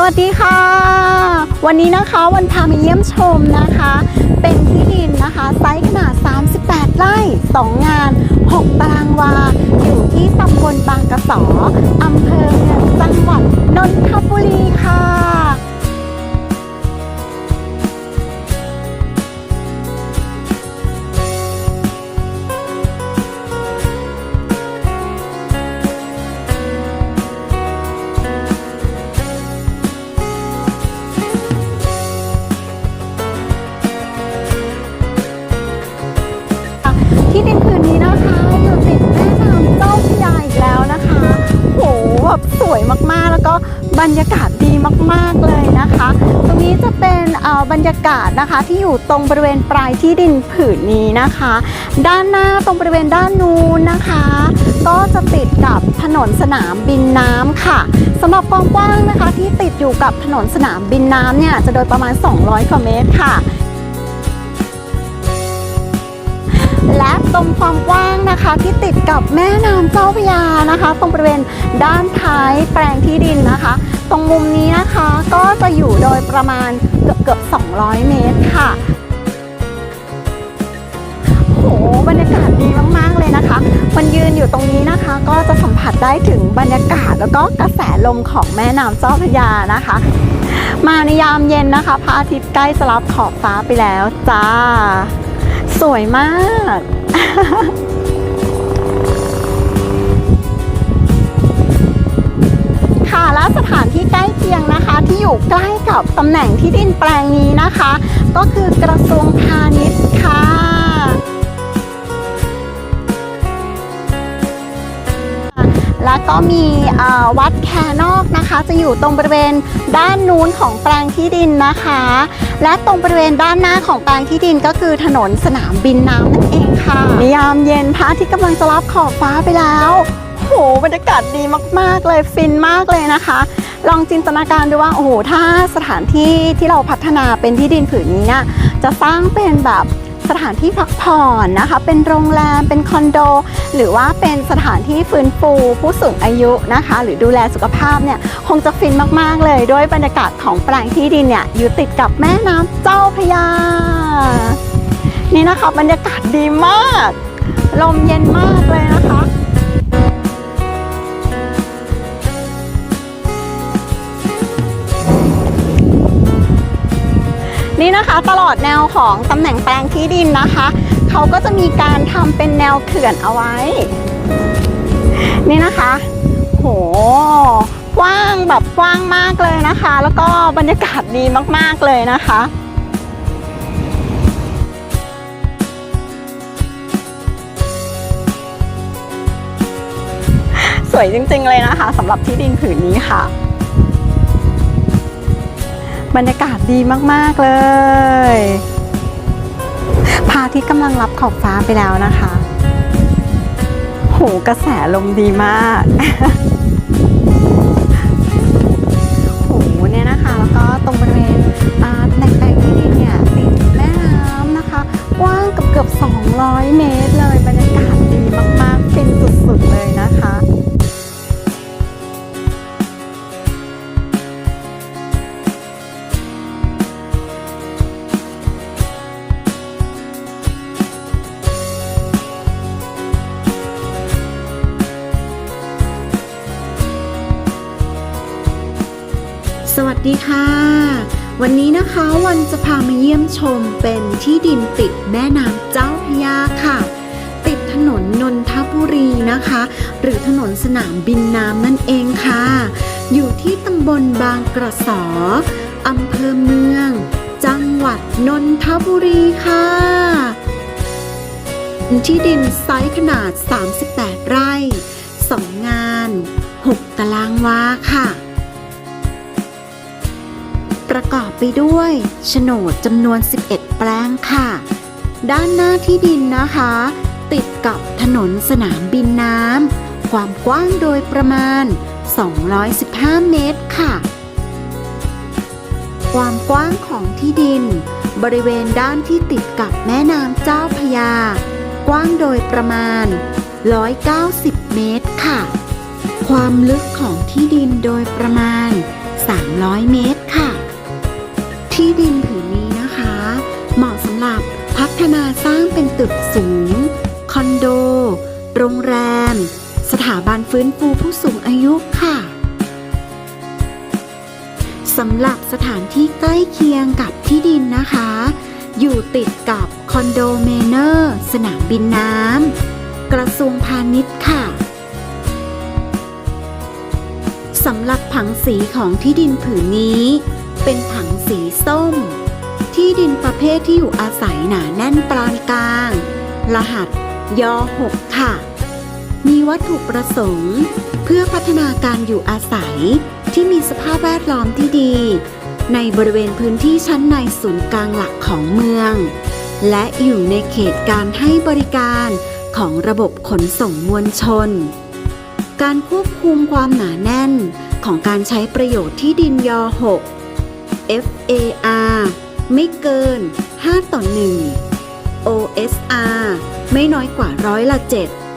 สวัสดีค่ะ วันนี้นะคะวันพามาเยี่ยมชมนะคะ เป็นที่ดินนะคะ ไซส์ขนาด 38 ไร่ 2 งาน 6 ตารางวา อยู่ที่ตำบลบางกระสออำเภอเมือง บรรยากาศนะคะที่อยู่ตรงบริเวณปลายที่ดินผืนนี้นะคะ ด้านหน้าตรงบริเวณด้านนู้นนะคะ ก็จะติดกับถนนสนามบินน้ำค่ะสำหรับความกว้างนะคะที่ติดอยู่กับถนนสนามบินน้ำเนี่ยจะโดยประมาณ 200กว่าเมตรค่ะและตรงความกว้างนะคะที่ติดกับแม่น้ำเจ้าพยานะคะ ตรงบริเวณด้านท้ายแปลงที่ดินนะคะ ตรงมุมนี้นะคะก็จะอยู่โดยประมาณเกือบเกือบ200 เมตรค่ะโหบรรยากาศดีมากๆเลยนะคะ มันยืนอยู่ตรงนี้นะคะ ก็จะสัมผัสได้ถึงบรรยากาศแล้วก็กระแสลมของแม่น้ำเจ้าพระยานะคะ มาในยามเย็นนะคะพระอาทิตย์ใกล้จะรับขอบฟ้าไปแล้วจ้า สวยมาก และสถานที่ใกล้เคียงนะคะ ที่อยู่ใกล้กับตำแหน่งที่ดินแปลงนี้นะคะ ก็คือกระทรวงพาณิชย์ค่ะแล้วก็มีวัดแคนอกนะคะ จะอยู่ตรงบริเวณด้านนู้นของแปลงที่ดินนะคะ และตรงบริเวณด้านหน้าของแปลงที่ดินก็คือถนนสนามบินน้ำนั่นเองค่ะยามเย็นพระอาทิตย์กำลังจะรับขอบฟ้าไปแล้ว โหบรรยากาศดีมาก ๆ เลยฟินมากเลยนะคะ ลองจินตนาการดูว่าโอ้โหถ้าสถานที่ที่เราพัฒนาเป็นที่ดินผืนนี้เนี่ยจะสร้างเป็นแบบสถานที่พักผ่อนนะคะ เป็นโรงแรม เป็นคอนโด หรือว่าเป็นสถานที่ฟื้นฟูผู้สูงอายุนะคะ หรือดูแลสุขภาพเนี่ยคงจะฟินมาก ๆ เลย ด้วยบรรยากาศของแปลงที่ดินเนี่ยอยู่ติดกับแม่น้ำเจ้าพยา นี่นะคะบรรยากาศดีมาก ลมเย็นมากเลยนะคะ นี่นะคะตลอดแนวของตำแหน่งแปลงที่ดินนะคะ เขาก็จะมีการทำเป็นแนวเขื่อนเอาไว้ นี่นะคะ โหกว้างแบบกว้างมากเลยนะคะ แล้วก็บรรยากาศดีมากๆเลยนะคะสวยจริงๆเลยนะคะสำหรับที่ดินผืนนี้ค่ะ บรรยากาศดีมากๆเลยพระอาทิตย์กำลังรับขอบฟ้าไปแล้วนะคะ โหกระแสลมดีมาก สวัสดีค่ะ วันนี้นะคะวันจะพามาเยี่ยมชมเป็นที่ดินติดแม่น้ำเจ้าพยาค่ะ ติดถนนนนทบุรีนะคะ หรือถนนสนามบินน้ำนั่นเองค่ะ อยู่ที่ตำบลบางกระสออำเภอเมือง จังหวัดนนทบุรีค่ะ ที่ดินไซส์ขนาด 38 ไร่ 2 งาน 6 ตารางวาค่ะ ประกอบไปด้วยโฉนดจำนวน 11 แปลงค่ะ ด้านหน้าที่ดินนะคะ ติดกับถนนสนามบินน้ำ ความกว้างโดยประมาณ 215 เมตรค่ะ ความกว้างของที่ดิน บริเวณด้านที่ติดกับแม่น้ำเจ้าพยา กว้างโดยประมาณ 190 เมตรค่ะ ความลึกของที่ดินโดยประมาณ 300 เมตรค่ะ ที่ดินผืนนี้นะคะ เหมาะสำหรับพัฒนาสร้างเป็นตึกสูง คอนโด โรงแรม สถาบันฟื้นฟูผู้สูงอายุค่ะสำหรับสถานที่ใกล้เคียงกับที่ดินนะคะ อยู่ติดกับคอนโดเมเนอร์ สนามบินน้ำกระทรวงพาณิชย์ค่ะสำหรับผังสีของที่ดินผืนนี้ เป็นผังสีส้ม ที่ดินประเภทที่อยู่อาศัยหนาแน่นปรานกลาง รหัสย6ค่ะ มีวัตถุประสงค์ เพื่อพัฒนาการอยู่อาศัยที่มีสภาพแวดล้อมที่ดี ในบริเวณพื้นที่ชั้นในศูนย์กลางหลักของเมือง และอยู่ในเขตการให้บริการของระบบขนส่งมวลชน การควบคุมความหนาแน่นของการใช้ประโยชน์ที่ดินย 6 FAR ไม่เกิน 5 ต่อ 1 OSR ไม่น้อยกว่าร้อยละ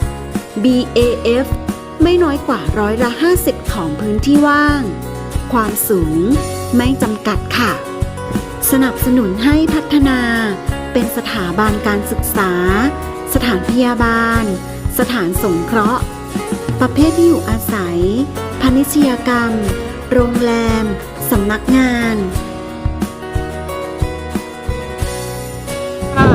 7 BAF ไม่น้อยกว่าร้อยละ 50 ของพื้นที่ว่าง ความสูงไม่จำกัดค่ะ สนับสนุนให้พัฒนา เป็นสถาบันการศึกษา สถานพยาบาล สถานสงเคราะห์ ประเภทที่อยู่อาศัยพาณิชยกรรม โรงแรม สำนักงานค่ะ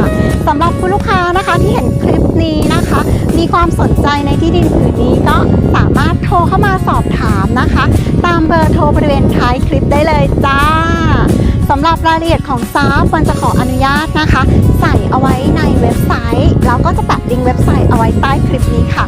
สำหรับคุณลูกค้านะคะที่เห็นคลิปนี้นะคะ มีความสนใจในที่ดินผืนนี้ก็สามารถโทรเข้ามาสอบถามนะคะ ตามเบอร์โทรบริเวณท้ายคลิปได้เลยจ้าสำหรับรายละเอียดของซาฟวันจะขออนุญาตนะคะ ใส่เอาไว้ในเว็บไซต์ แล้วก็จะแปะลิงก์เว็บไซต์เอาไว้ใต้คลิปนี้ค่ะ